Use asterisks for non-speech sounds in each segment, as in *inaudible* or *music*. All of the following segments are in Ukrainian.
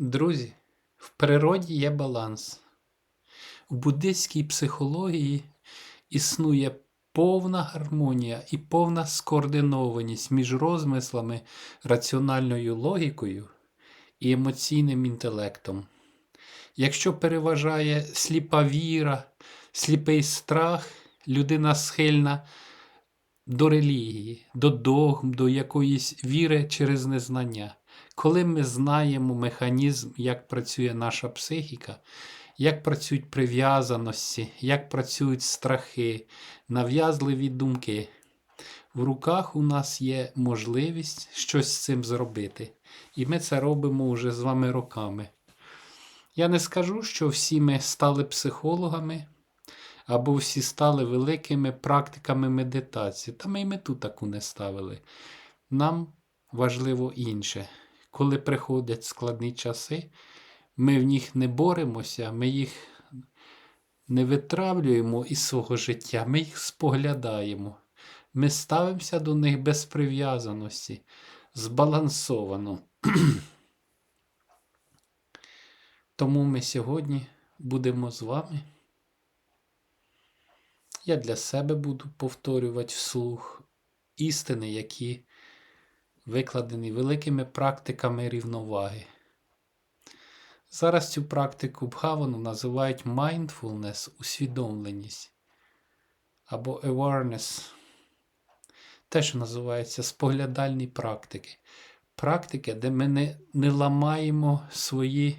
Друзі, в природі є баланс. У буддистській психології існує повна гармонія і повна скоординованість між розмислами, раціональною логікою і емоційним інтелектом. Якщо переважає сліпа віра, сліпий страх, людина схильна до релігії, до догм, до якоїсь віри через незнання. Коли ми знаємо механізм, як працює наша психіка, як працюють прив'язаності, як працюють страхи, нав'язливі думки, в руках у нас є можливість щось з цим зробити. І ми це робимо вже з вами роками. Я не скажу, що всі ми стали психологами або всі стали великими практиками медитації. Та ми й мету таку не ставили. Нам важливо інше. Коли приходять складні часи, ми в них не боремося, ми їх не витравлюємо із свого життя, ми їх споглядаємо. Ми ставимося до них без прив'язаності, збалансовано. *clears throat* Тому ми сьогодні будемо з вами. Я для себе буду повторювати вслух істини, які викладені великими практиками рівноваги. Зараз цю практику бхавану називають mindfulness, усвідомленість або awareness. Те, що називається споглядальні практики. Практики, де ми не, не ламаємо свої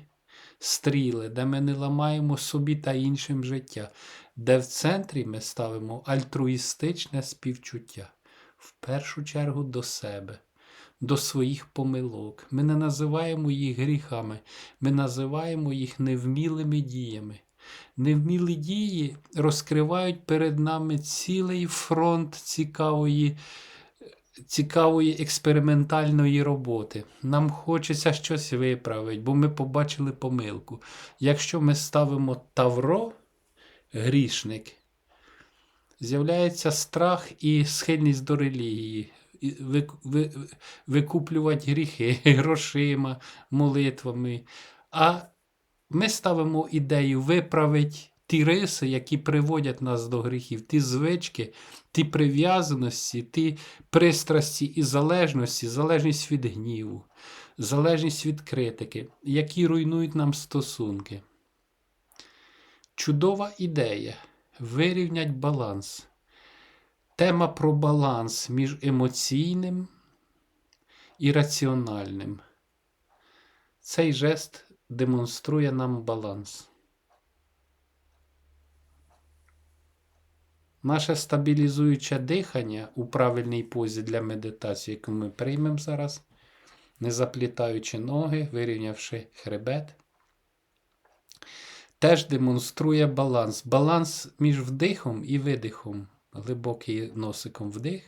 стріли, де ми не ламаємо собі та іншим життя, де в центрі ми ставимо альтруїстичне співчуття, в першу чергу до себе, до своїх помилок. Ми не називаємо їх гріхами, ми називаємо їх невмілими діями. Невмілі дії розкривають перед нами цілий фронт цікавої цікавої експериментальної роботи. Нам хочеться щось виправити, бо ми побачили помилку. Якщо ми ставимо тавро, грішник, з'являється страх і схильність до релігії. Викуплювати гріхи *laughs* грошима, молитвами. А ми ставимо ідею виправити ті риси, які приводять нас до гріхів, ті звички, ті прив'язаності, ті пристрасті і залежності, залежність від гніву, залежність від критики, які руйнують нам стосунки. Чудова ідея вирівнять баланс. Тема про баланс між емоційним і раціональним. Цей жест демонструє нам баланс. Наше стабілізуюче дихання у правильній позі для медитації, яку ми приймемо зараз, не заплітаючи ноги, вирівнявши хребет, теж демонструє баланс. Баланс між вдихом і видихом. Глибокий носиком вдих.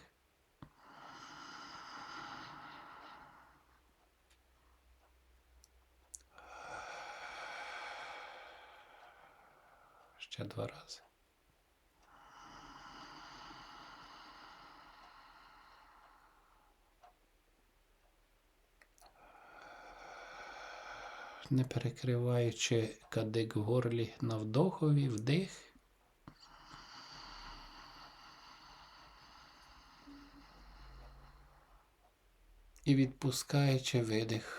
Ще два рази. Не перекриваючи кадик в горлі на вдохові, вдих. І відпускаючи видих.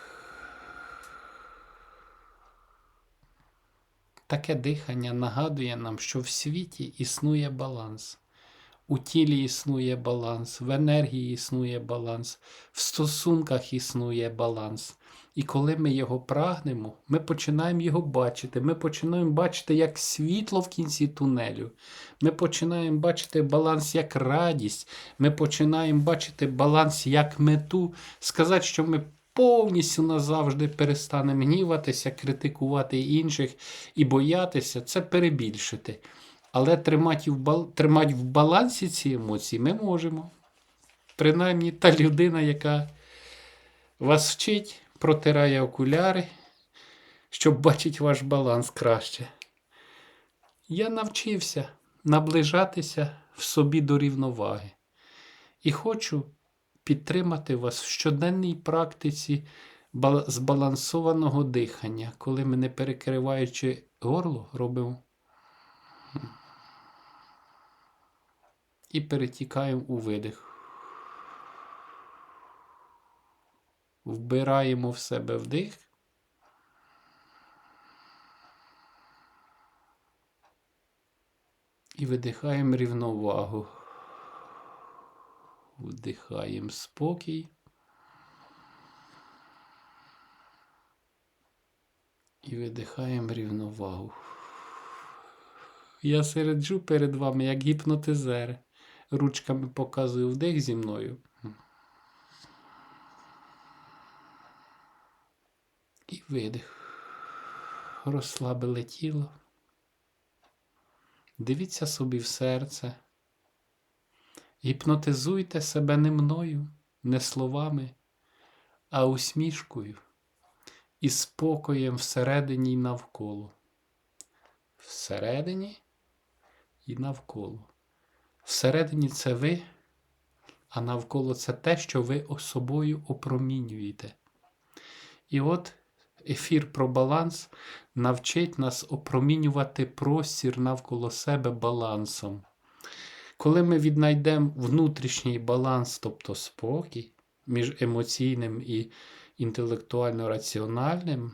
Таке дихання нагадує нам, що в світі існує баланс. У тілі існує баланс, в енергії існує баланс, в стосунках існує баланс. І коли ми його прагнемо, ми починаємо його бачити. Ми починаємо бачити як світло в кінці тунелю. Ми починаємо бачити баланс як радість. Ми починаємо бачити баланс як мету. Сказати, що ми повністю назавжди перестанемо гніватися, критикувати інших і боятися, це перебільшити. Але тримати в, балансі ці емоції ми можемо. Принаймні та людина, яка вас вчить, протирає окуляри, щоб бачити ваш баланс краще. Я навчився наближатися в собі до рівноваги. І хочу підтримати вас в щоденній практиці збалансованого дихання, коли ми не перекриваючи горло, робимо і перетікаємо у видих. Вбираємо в себе вдих. І видихаємо рівновагу. Вдихаємо спокій. І видихаємо рівновагу. Я середжу перед вами як гіпнотизер. Ручками показую вдих зі мною. І видих. Розслабили тіло. Дивіться собі в серце. Гіпнотизуйте себе не мною, не словами, а усмішкою і спокоєм всередині й навколо. Всередині і навколо. Всередині це ви, а навколо це те, що ви собою опромінюєте. І от ефір про баланс навчить нас опромінювати простір навколо себе балансом. Коли ми віднайдемо внутрішній баланс, тобто спокій між емоційним і інтелектуально раціональним,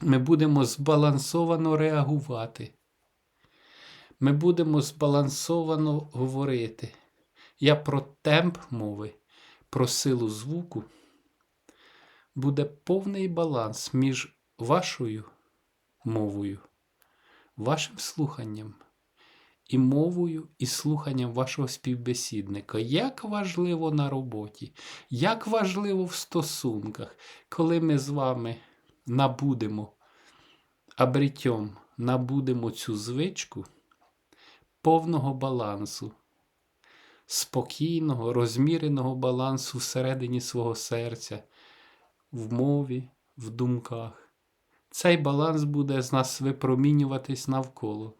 ми будемо збалансовано реагувати. Ми будемо збалансовано говорити. Я про темп мови, про силу звуку. Буде повний баланс між вашою мовою, вашим слуханням і мовою і слуханням вашого співбесідника. Як важливо на роботі, як важливо в стосунках, коли ми з вами набудемо абрітьом, набудемо цю звичку повного балансу, спокійного, розміреного балансу всередині свого серця, в мові, в думках. Цей баланс буде з нас випромінюватись навколо.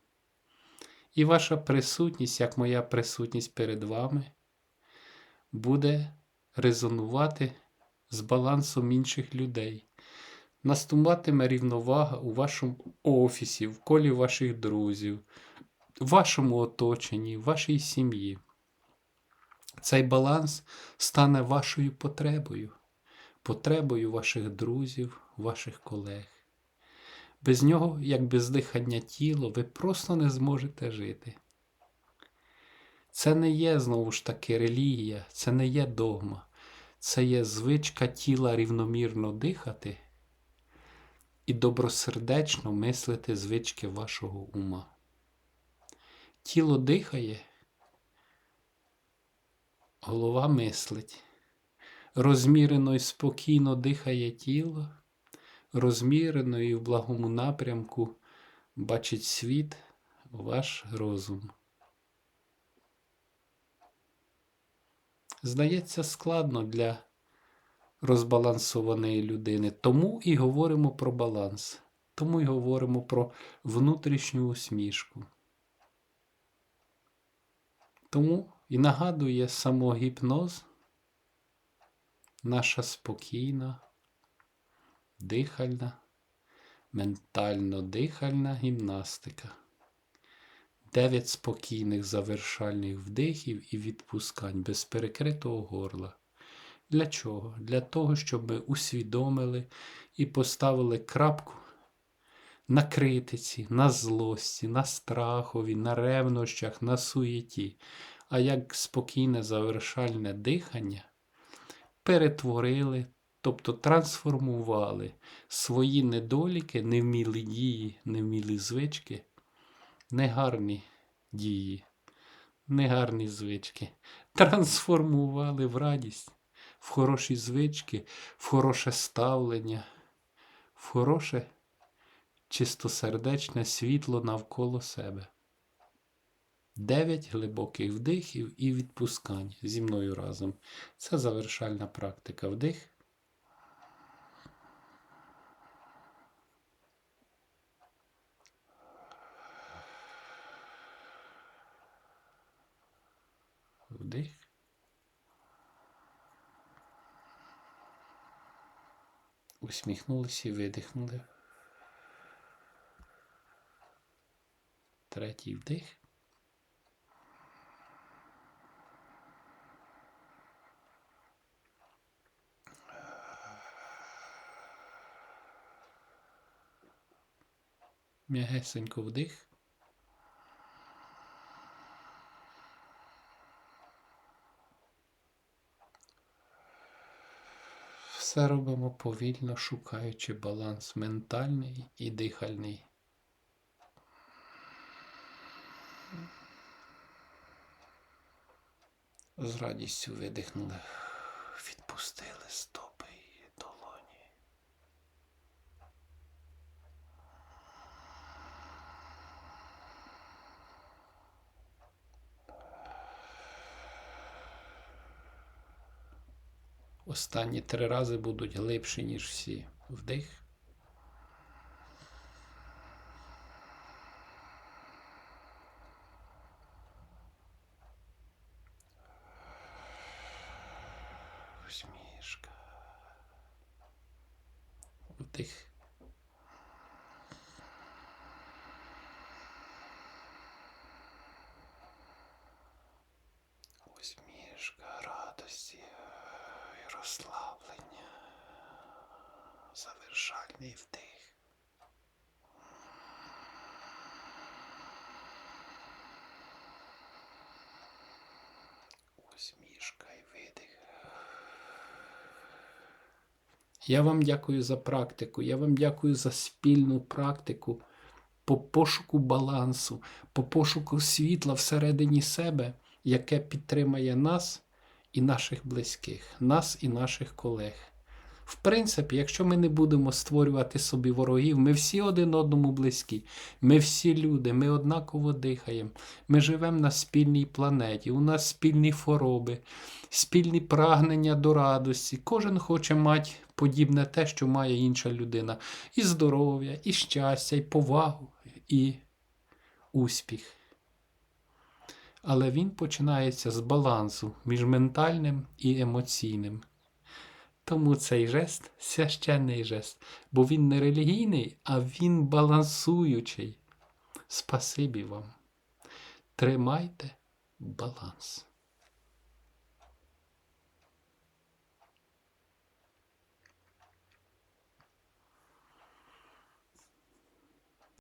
І ваша присутність, як моя присутність перед вами, буде резонувати з балансом інших людей. Наступатиме рівновага у вашому офісі, в колі ваших друзів, вашому оточенні, вашій сім'ї. Цей баланс стане вашою потребою, потребою ваших друзів, ваших колег. Без нього, як без дихання тіла, ви просто не зможете жити. Це не є знову ж таки релігія, це не є догма, це є звичка тіла рівномірно дихати і добросердечно мислити звички вашого ума. Тіло дихає, голова мислить. Розмірено і спокійно дихає тіло розмірено і в благому напрямку бачить світ ваш розум. Здається, складно для розбалансованої людини. Тому і говоримо про баланс, тому і говоримо про внутрішню усмішку. Тому і нагадує самогіпноз, наша спокійна дихальна, ментально-дихальна гімнастика. Дев'ять спокійних завершальних вдихів і відпускань без перекритого горла. Для чого? Для того, щоб ми усвідомили і поставили крапку на критиці, на злості, на страхові, на ревнощах, на суєті. А як спокійне завершальне дихання перетворили Тобто трансформували свої недоліки, невмілі дії, невмілі звички, негарні дії, негарні звички. Трансформували в радість, в хороші звички, в хороше ставлення, в хороше чистосердечне світло навколо себе. Дев'ять глибоких вдихів і відпускань зі мною разом. Це завершальна практика. Вдих. Вдих. Усміхнулися і видихнули. Третій вдих. М'ягесенько вдих. Все робимо повільно, шукаючи баланс ментальний і дихальний. З радістю видихнули, відпустили стопи і долоні. Останні три рази будуть глибші, ніж всі. Вдих. Усмішка. Вдих. Усмішка радості і розслаблення. Завершальний вдих. Усмішка і видих. Я вам дякую за практику. Я вам дякую за спільну практику по пошуку балансу, по пошуку світла всередині себе, яке підтримає нас і наших близьких, нас і наших колег. В принципі, якщо ми не будемо створювати собі ворогів, ми всі один одному близькі, ми всі люди, ми однаково дихаємо, ми живемо на спільній планеті, у нас спільні хвороби, спільні прагнення до радості. Кожен хоче мати подібне те, що має інша людина. І здоров'я, і щастя, і повагу, і успіх. Але він починається з балансу між ментальним і емоційним. Тому цей жест священний жест, бо він не релігійний, а він балансуючий. Спасибі вам. Тримайте баланс.